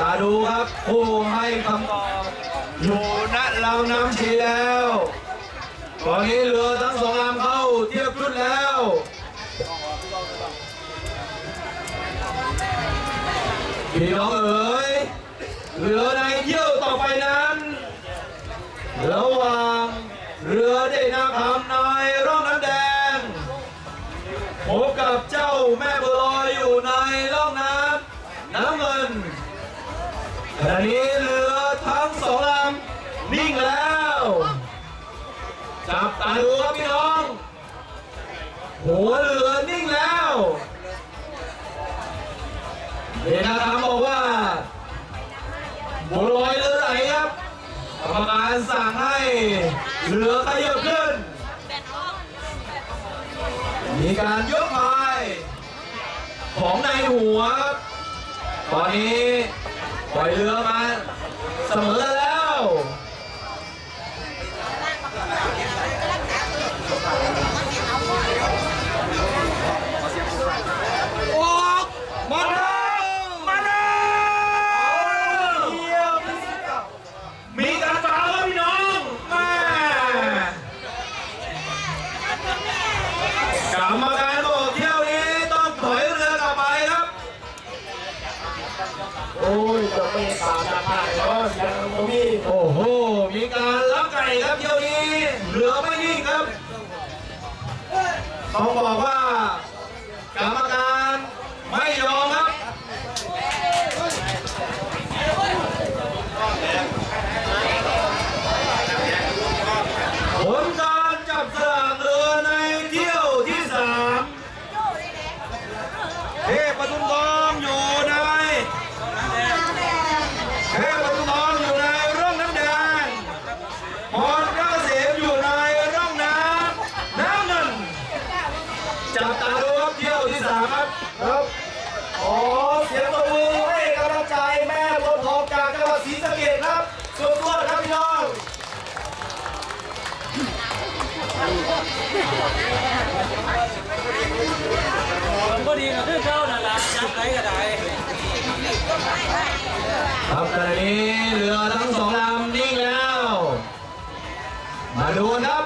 ตาดูครับผู้ให้คำตอบอยู่ณลำน้ำชีแล้ว ตอนนี้เรือทั้งสองลำเข้าเทียบชุดแล้วพี่น้องเอ๋ยเรือในเที่ยวต่อไปนั้น ระหว่างเรือเดนาคำในร่องน้ำแดงพบกับเจ้าแม่บัวลอย ขณะนี้เรือทั้งสองลำนิ่งแล้ว จับตาดูครับพี่น้อง หัวเรือนิ่งแล้วเดนาคำบอกว่าบัวลอยเรือไหนครับกรรมการสั่งให้เรือขยับขึ้น มีการยกพายของในหัว ตอนนี้ ปล่อยเรือมาเสมอแล้วออกมาแล้วมาแล้วเยี่ยมมีการฟาวครับพี่น้องแม่กรรมการบอกเที่ยวนี้ต้องถอยเรือกลับไปครับ โอ้ย มีสามราคาแล้วยังมีโอ้โห มีการลักไก่ครับเที่ยวนี้เรือไม่นิ่งครับ ต้องบอกว่า จับตาดูครับเที่ยวที่สามครับครับขอเสียงปรบมือให้กำลังใจแม่บนทองจากจังหวัดศรีสะเกษครับสุดยอดครับพี่น้องผมก็ดีกับเพื่อนเจ้านั่นแหละจับไหนก็ได้ครับขณะนี้เรือทั้งสองลำนิ่งแล้ว มาดูครับ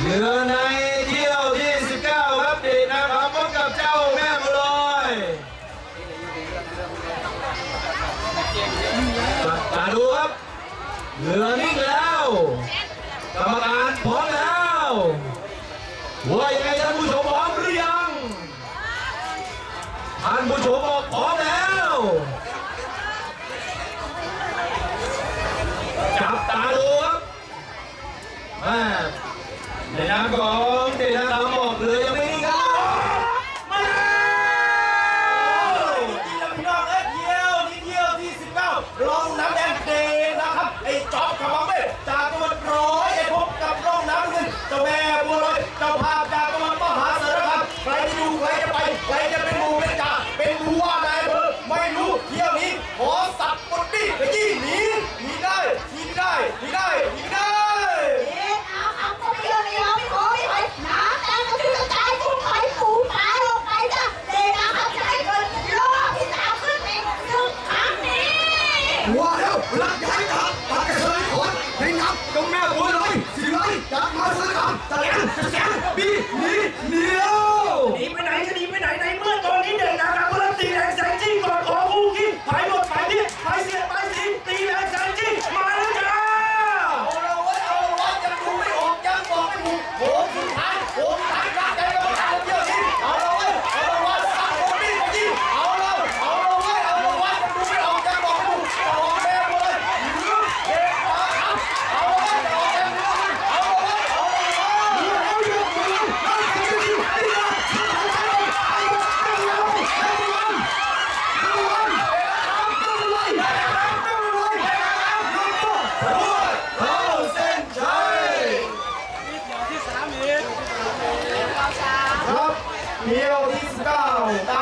เรือใน เรือนิ่งแล้ว กรรมการพร้อมแล้วว่ายังไงท่านผู้ชมพร้อมหรือยัง ท่านผู้ชมบอกพร้อมแล้ว จับตาดูครับแม่ในน้ำขอน ไปใครจะเป็นหมูเป็นจ่าเป็นผู้ว่านายอำเภอไม่รู้เที่ยวนี้ขอสับกดปี้ไปยี่หนีหนีได้หนีไม่ได้หนีได้หนีไม่ได้ว่าแล้วรักย้ายทางปากกระเชยถอนในน้ำกับแม่บัวลอยสิไรจากมาสารคามตะแหลงจะแสงบีหนีเหนียว หนีไปไหนจะหนีไปไหนในเมื่อตอนนี้เด็กนะครับก็เริ่มตีแรงแสงจี้ก่อนขอคู่ขี้ผายหมดผายเนี่ยผายเสียผายสีตีแรงแสงจี้มาแล้วจ้า เอาละเว้ยเอาละวะยังดูไม่ออกยังบอกไม่ถูกโหงสุดท้ายโหงสุดท้ายรักใจกรรมการเที่ยวนี้เอาละเว้ยเอาละวะสับกดปี้ไปยี่เอาละเอาละเว้ยเอาละวะยังดูไม่ออกยังบอกไม่ถูกจะออกแม่บัวลอยหรือเด็กมาครับเอาละเว้ยจะออกแม่บัวลอยเอาละเว้ยเอาละเว้ย เข้าเส้นชัย ที่สามอีก ครับ เที่ยวที่19ตามที่มีกา